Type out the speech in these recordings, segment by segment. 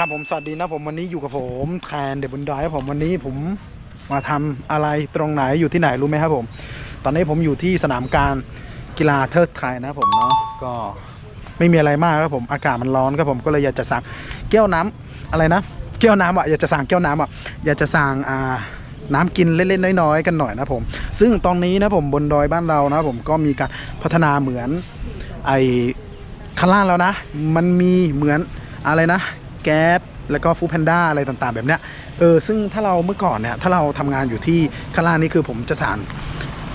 ครับผมสวัสดีนะผมวันนี้อยู่กับผมแทนเดบุนดอยครับผมวันนี้ผมมาทำอะไรตรงไหนอยู่ที่ไหนรู้ไหมครับผม ตอนนี้ผมอยู่ที่สนามการกีฬาเทิดไทยนะผมเนาะก็ไม่มีอะไรมากครับผมอากาศมันร้อนครับผมก็เลยอยากจะสั่งแก้วน้ำอะไรนะแก้วน้ำอะอยากจะสั่งแก้วน้ำอะอยากจะสั่งอ่าน้ำกินเล่นๆน้อยๆกันหน่อยนะผม ซึ่งตอนนี้นะผมบนดอยบ้านเรานะผมก็มีการพัฒนาเหมือนไอข้างล่างแล้วนะ มันมีเหมือนอะไรนะ แก๊ปแล้วก็ฟู้แพนด้าอะไรต่างๆ แบบเนี้ยเออซึ่งถ้าเราเมื่อก่อนเนี่ยถ้าเราทำงานอยู่ที่ข้างล่างนี่คือผมจะสาน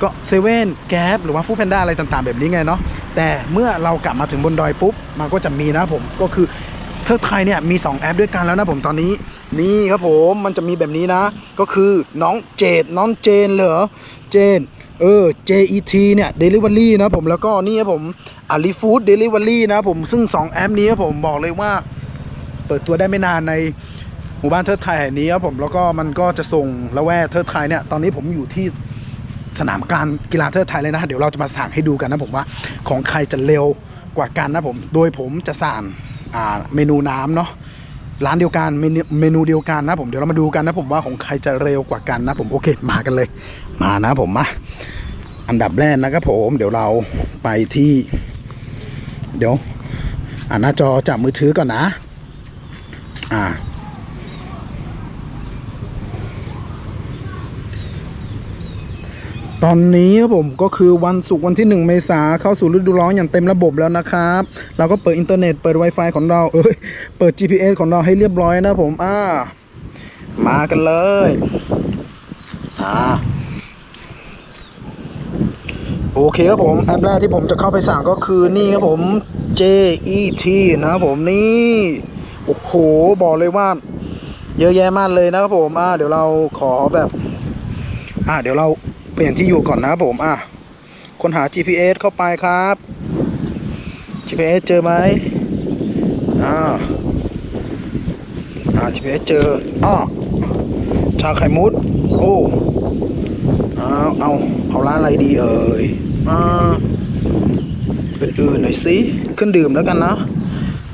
ก็เซเว่นแก๊ปหรือว่าฟู้แพนด้าอะไรต่างๆ แบบนี้ไงเนาะแต่เมื่อเรากลับมาถึงบนดอยปุ๊บมันก็จะมีนะผมก็คือเทิร์ไทยเนี่ยมี 2 แอปด้วยกันแล้วนะผมตอนนี้นี่ครับผมมันจะมีแบบนี้นะ ก็คือน้องเจดน้องเจนเหรอเจนเออ JET เนี่ย Delivery นะผมแล้วก็นี่ครับผมอาลีฟู้ด Delivery นะผมซึ่ง 2 แอปนี้ครับผมบอกเลยว่า เปิดตัวได้ไม่นานในหมู่บ้านเทิดไทยแห่งนี้ครับผมแล้วก็มันก็จะส่งละแวกเทิดไทยเนี่ยตอนนี้ผมอยู่ที่สนามการกีฬาเทิดไทยเลยนะเดี๋ยวเราจะมาสั่งให้ดูกันนะผมว่าของใครจะเร็วกว่ากันนะผมโดยผมจะสั่งเมนูน้ำเนาะร้านเดียวกันเมนูเมนูเดียวกันนะผมเดี๋ยวเรามาดูกันนะผมว่าของใครจะเร็วกว่ากันนะผมโอเคมากันเลย มานะผมมาอันดับแรกนะครับผมเดี๋ยวเราไปที่ เดี๋ยวอ่านหน้าจอจากมือถือก่อนนะ อ่า ตอนนี้ครับผมก็คือวันศุกร์วันที่ 1 เมษาเข้าสู่ฤดูร้อนอย่างเต็มระบบแล้วนะครับ เราก็เปิดอินเทอร์เน็ตเปิด Wi-Fi ของเรา เอ้ย เปิด GPS ของเราให้เรียบร้อยนะผม อ่า มากันเลย อ่าโอเคครับผม แอปแรกที่ผมจะเข้าไปสั่งก็คือนี่ครับผม JET นะครับผมนี่ โอ้โหบอกเลยว่า เยอะแยะมากเลยนะครับผมอ่าเดี๋ยวเราขอแบบ อ่าเดี๋ยวเราเปลี่ยนที่อยู่ก่อนนะครับผมอะค้นหา GPS เข้าไปครับ GPS เจอไหมอ่าอ่า GPS เจออ้อชาไข่มุด โอ้เอาเอาเอาร้านอะไรดีเอ่ยอ่าอื่นๆหน่อยสิเครื่องดื่มแล้วกันนะ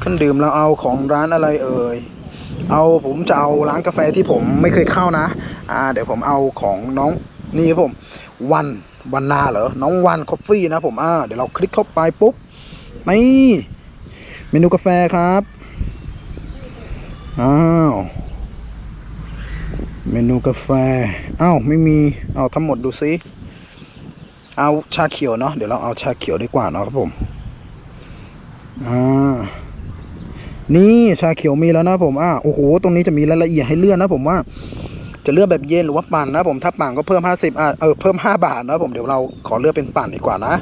รื่องดื่มเราเอาของร้านอะไรเอ่ยเอาผมจะเอาร้านกาแฟที่ผมไม่เคยเข้านะ อ่า เดี๋ยวผมเอาของน้องนี่ครับผม วันวันนาเหรอน้องวันคอฟฟี่นะผมอ่าเดี๋ยวเราคลิกเข้าไปปุ๊บนี่เมนูกาแฟครับอ้าวเมนูกาแฟอ้าวไม่มีเอาทั้งหมดดูซิเอาชาเขียวเนาะเดี๋ยวเราเอาชาเขียวดีกว่าเนาะครับผมอ่า นี่ชาเขียวมีแล้วนะผมอ่าโอ้โหตรงนี้จะมีรายละเอียดให้เลือกนะผมว่า จะเลือกแบบเย็นหรือว่าปั่นนะผมถ้าปั่นก็เพิ่ม 50อ่าเออเพิ่ม 5 บาทนะผมเดี๋ยวเราขอเลือกเป็นปั่นดีกว่านะ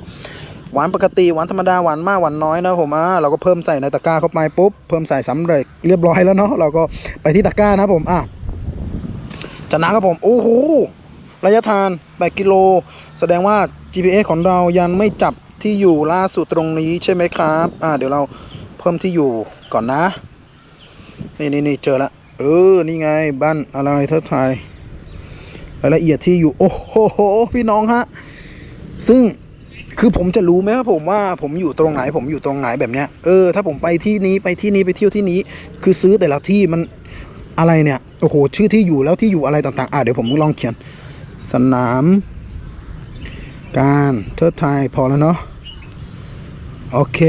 หวานปกติหวานธรรมดาหวานมากหวานน้อยนะผมอ่าเราก็เพิ่มใส่ในตะกร้าเข้าไปปุ๊บเพิ่มใส่สำเร็จเรียบร้อยแล้วเนาะเราก็ไปที่ตะกร้านะผมอะจากนั้นครับผมโอ้โหระยะทาง8กิโลแสดงว่า GPS ของเรายังไม่จับที่อยู่ล่าสุดตรงนี้ใช่ไหมครับ อ่า เดี๋ยวเรา พิ่มที่อยู่ก่อนนะ นี่นี่นี่เจอละเออ นี่ไงบ้านอะไรเท่าไทยรายละเอียดที่อยู่ โอ้โห พี่น้องฮะ ซึ่งคือผมจะรู้ไหมครับผมว่าผมอยู่ตรงไหน ผมอยู่ตรงไหนแบบเนี้ยเออถ้าผมไปที่นี้ไปที่นี้ไปเที่ยวที่นี้ คือซื้อแต่ละที่มันอะไรเนี่ยโอ้โหชื่อที่อยู่แล้วที่อยู่อะไรต่างๆอะเดี๋ยวผมลองเขียน สนาม การเทิดไทยพอแล้วเนาะโอเค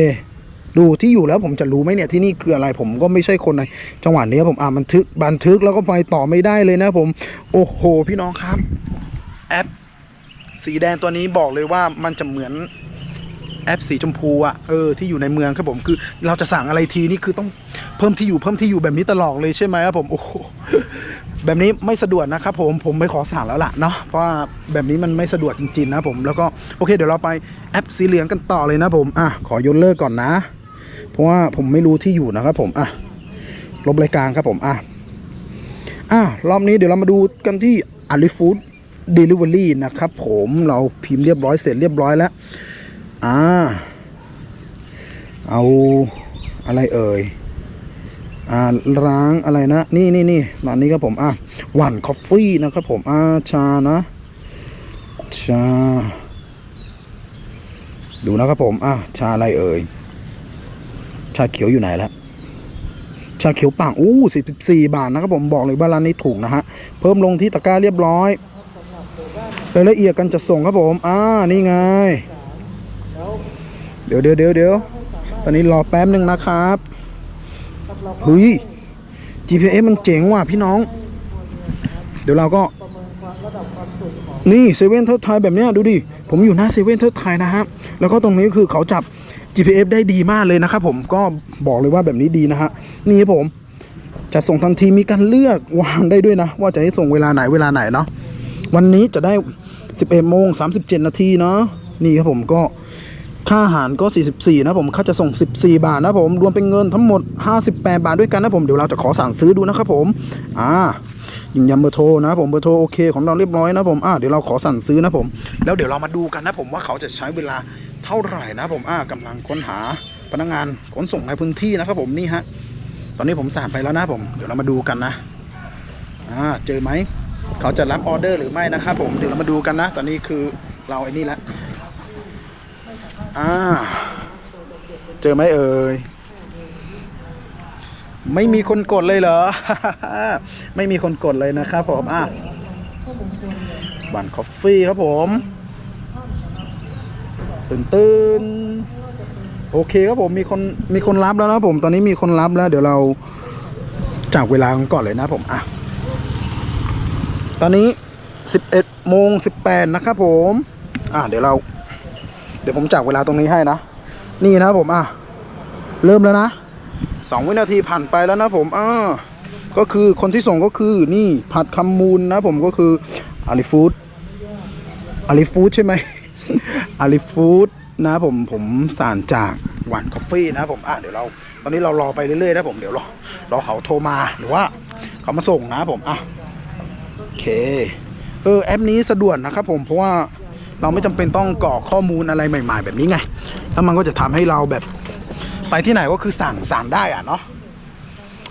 ดูที่อยู่แล้วผมจะรู้ไหมเนี่ยที่นี่คืออะไรผมก็ไม่ใช่คนในจังหวัดนี้ผมอ่านบันทึกบันทึกแล้วก็ไปต่อไม่ได้เลยนะผมโอ้โหพี่น้องครับ แอป สีแดงตัวนี้บอกเลยว่ามันจะเหมือนแอปสีชมพูอะเออที่อยู่ในเมืองครับผมคือเราจะสั่งอะไรทีนี่คือต้องเพิ่มที่อยู่เพิ่มที่อยู่แบบนี้ตลอดเลยใช่ไหมครับผมโอ้โหแบบนี้ไม่สะดวกนะครับผมผมไม่ขอสั่งแล้วล่ะเนาะเพราะว่าแบบนี้มันไม่สะดวกจริงๆนะผมแล้วก็โอเค เดี๋ยวเราไปแอปสีเหลืองกันต่อเลยนะผมอะขอยกเลิกก่อนนะ เพราะว่าผมไม่รู้ที่อยู่นะครับผมอะลบรายการครับผมอะอะรอบนี้เดี๋ยวเรามาดูกันที่อาริฟูด Delivery นะครับผมเราพิมพ์เรียบร้อยเสร็จเรียบร้อยแล้วอ่าเอาอะไรเอ่ยอ่าร้างอะไรนะ นี่นี่นี่ร้านนี้ครับผมอะหวานคอฟฟี่นะครับผมอ่าชานะชา ดูนะครับผมอะชาอะไรเอ่ย ชาเขียวอยู่ไหนแล้วชาเขียวป่างอู้44บาทนะครับผมบอกเลยว่าร้านนี้ถูกนะฮะ เพิ่มลงที่ตะกร้าเรียบร้อยรายละเอียดกันจะส่งครับผมอ่านี่ไง เดี๋ยวเดี๋ยวเดี๋ยวเดี๋ยวตอนนี้รอแป๊บหนึ่งนะครับเฮ้ย GPS มันเจ๋งว่ะพี่น้อง เดี๋ยวเราก็ นี่เซเว่นเทิร์ไทยแบบนี้ดูดิ ผมอยู่หน้าเซเว่นเทิร์ไทยนะครับแล้วก็ตรงนี้คือเขาจับ GPS ได้ดีมากเลยนะครับผมก็บอกเลยว่าแบบนี้ดีนะฮะ นี่ครับผม จะส่งทันทีมีการเลือกวางได้ด้วยนะ ว่าจะให้ส่งเวลาไหนเวลาไหนเนาะวันนี้จะได้ 11โมง37 นาทีเนาะนี่ครับผมก็ค่าอาหารก็ 44 นะผมค่าจะส่ง 14 บาทนะผม รวมเป็นเงินทั้งหมด 58 บาทด้วยกันนะผม เดี๋ยวเราจะขอสั่งซื้อดูนะครับผม อ่า ยิงยำเบอร์โทรนะผมเบอร์โทรโอเคของเราเรียบร้อยนะผมอ่าเดี๋ยวเราขอสั่งซื้อนะผม แล้วเดี๋ยวเรามาดูกันนะผมว่าเขาจะใช้เวลาเท่าไหร่นะผมอ่ากำลังค้นหาพนักงานขนส่งในพื้นที่นะครับผมนี่ฮะตอนนี้ผมสั่งไปแล้วนะผมเดี๋ยวเรามาดูกันนะอ่าเจอไหมเขาจะรับออเดอร์หรือไม่นะครับผมเดี๋ยวเรามาดูกันนะ ตอนนี้คือเราไอ้นี่แล้วอ่าเจอไหมเอ่ย ไม่มีคนกดเลยเหรอ ไม่มีคนกดเลยนะครับผม อะบันคอฟฟี่ครับผม ตื่นตื่นโอเคครับผมมีคนมีคนรับแล้วนะผม ตอนนี้มีคนรับแล้ว เดี๋ยวเราจากเวลากันก่อนเลยนะผม อะ ตอนนี้สิบเอ็ดโมงสิบแปดนะครับผม อะเดี๋ยวเรา เดี๋ยวผมจากเวลาตรงนี้ให้นะ นี่นะผม อะ เริ่มแล้วนะ สองวินาทีผ่านไปแล้วนะผมอ่าก็คือคนที่ส่งก็คือนี่ผัดคำมูลนะผมก็คืออาลิฟูดอาลิฟูดใช่ไหมอาลิฟูดนะผมผมสารจากหวานคอฟฟี่นะผมอะเดี๋ยวเรา ตอนนี้เรารอไปเรื่อยๆนะผมเดี๋ยวรอรอเขาโทรมาหรือว่าเขามาส่งนะผมอะโอเคเออแอปนี้สะดวกนะครับผมเพราะว่าเราไม่จำเป็นต้องกรอกข้อมูลอะไรใหม่ ๆ แบบนี้ไง แล้วมันก็จะทำให้เราแบบ ไปที่ไหนก็คือสั่งสั่งได้อะเนาะ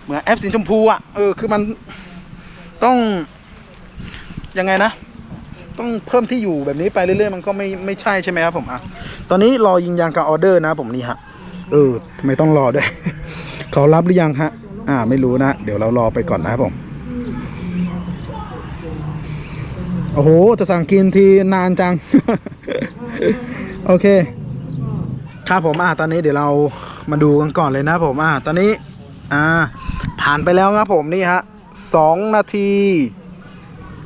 เหมือนแอปสีชมพูอะเออคือมันต้องยังไงนะ ต้องเพิ่มที่อยู่แบบนี้ไปเรื่อยๆมันก็ไม่ไม่ใช่ใช่ไหมครับผมอะตอนนี้รอยิงยางกับออเดอร์นะผมนี่ฮะเออทำไมต้องรอด้วย เขารับหรือยังฮะ อ่า ไม่รู้นะ เดี๋ยวเรารอไปก่อนนะครับผมโอ้โห จะสั่งกินทีนานจัง โอเค ครับผมอะตอนนี้เดี๋ยวเรา มาดูกันก่อนเลยนะผมอะตอนนี้อ่าผ่านไปแล้วครับผมนี่ฮะสองนาที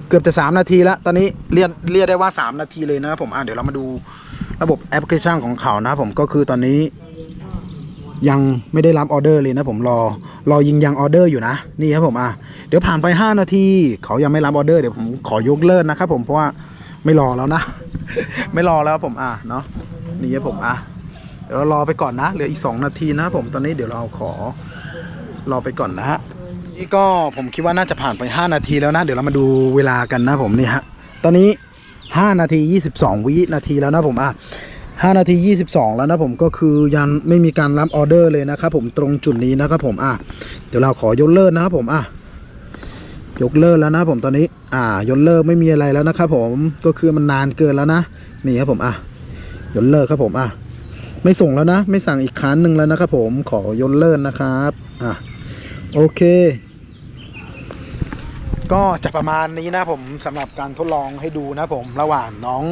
เกือบจะสามนาทีแล้ว ตอนนี้เรียกเรียกได้ว่าสามนาทีเลยนะครับผมอะเดี๋ยวเรามาดูระบบแอปพลิเคชันของเขานะครับผมก็คือตอนนี้ ยังไม่ได้รับออเดอร์เลยนะผมรอรอยิงยังออเดอร์อยู่นะนี่ครับผมอะเดี๋ยวผ่านไป 5 นาที เขายังไม่รับออเดอร์เดี๋ยวผมขอยกเลิกนะครับผมเพราะว่าไม่รอแล้วนะ ไม่รอแล้วผมอะเนาะนี่ครับผมอะ ดี๋ยวเรารอไปก่อนนะ เหลืออีก 2 นาทีนะครับผมตอนนี้เดี๋ยวเราขอรอไปก่อนนะฮะนี่ก็ผมคิดว่าน่าจะผ่านไป 5 นาทีแล้วนะ เดี๋ยวเรามาดูเวลากันนะผมนี่ฮะตอนนี้ 5 นาที 22 วินาทีแล้วนะผมอะ5นาที 22 แล้วนะผมก็คือยังไม่มีการรับออเดอร์เลยนะครับผมตรงจุดนี้นะครับผมอะเดี๋ยวเราขอยกเลิกนะครับผมอะยกเลิกแล้วนะผมตอนนี้ อ่ายกเลิกไม่มีอะไรแล้วนะครับผมก็คือมันนานเกินแล้วนะนี่ครับผมอะยกเลิกครับผมอะ ไม่ส่งแล้วนะ ไม่สั่งอีกครั้งหนึ่งแล้วนะครับผมขอยกเลิกนะครับอะโอเค ก็จะประมาณนี้นะผมสำหรับการทดลองให้ดูนะผมระหว่างน้อง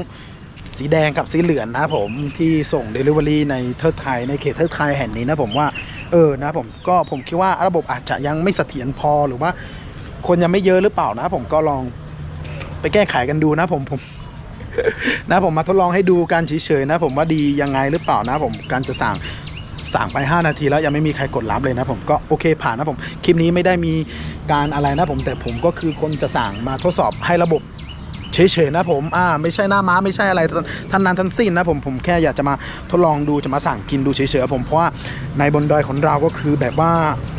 สีแดงกับสีเหลืองนะผมที่ส่ง Delivery ในเทิดไทยในเขตเทิดไทยแห่งนี้นะผมว่าเออนะผมก็ผมคิดว่าระบบอาจจะยังไม่เสถียรพอหรือว่า คนยังไม่เยอะหรือเปล่านะผมก็ลองไปแก้ไขกันดูนะผมผม นะผมมาทดลองให้ดูการเฉยๆนะ ผมว่าดียังไงหรือเปล่านะผมการจะสั่งสั่งไป 5 นาทีแล้วยังไม่มีใครกดรับเลยนะผมก็โอเคผ่านนะผมคลิปนี้ไม่ได้มีการอะไรนะผมแต่ผมก็คือคนจะสั่งมาทดสอบให้ระบบ เฉยๆนะผมอ่าไม่ใช่หน้าม้าไม่ใช่อะไรท่านนั้นทั้งสิ้นนะผมผมแค่อยากจะมาทดลองดูจะมาสั่งกินดูเฉยๆผมเพราะว่าในบนดอยของเราก็คือแบบว่า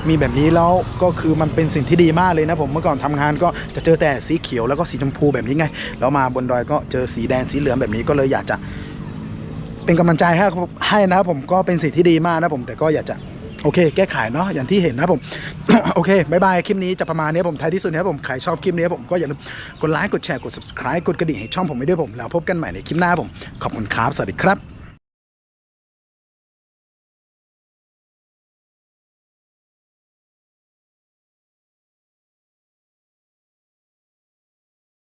มีแบบนี้แล้วก็คือมันเป็นสิ่งที่ดีมากเลยนะผมเมื่อก่อนทำงานก็จะเจอแต่สีเขียวแล้วก็สีชมพูแบบนี้ไง แล้วมาบนดอยก็เจอสีแดงสีเหลืองแบบนี้ก็เลยอยากจะ เป็นกำลังใจให้ให้นะผมก็เป็นสิ่งที่ดีมากนะผมแต่ก็อยากจะ โอเค แก้ไขเนาะอย่างที่เห็นนะผม โอเคบายบายคลิปนี้จะประมาณนี้ผมท้ายที่สุดนะครับผมใครชอบคลิปนี้ผมก็อย่าลืมกดไลค์กดแชร์กด subscribe กดกระดิ่งให้ช่องผมไว้ด้วยผมแล้วพบกันใหม่ในคลิปหน้าผมขอบคุณครับสวัสดีครับ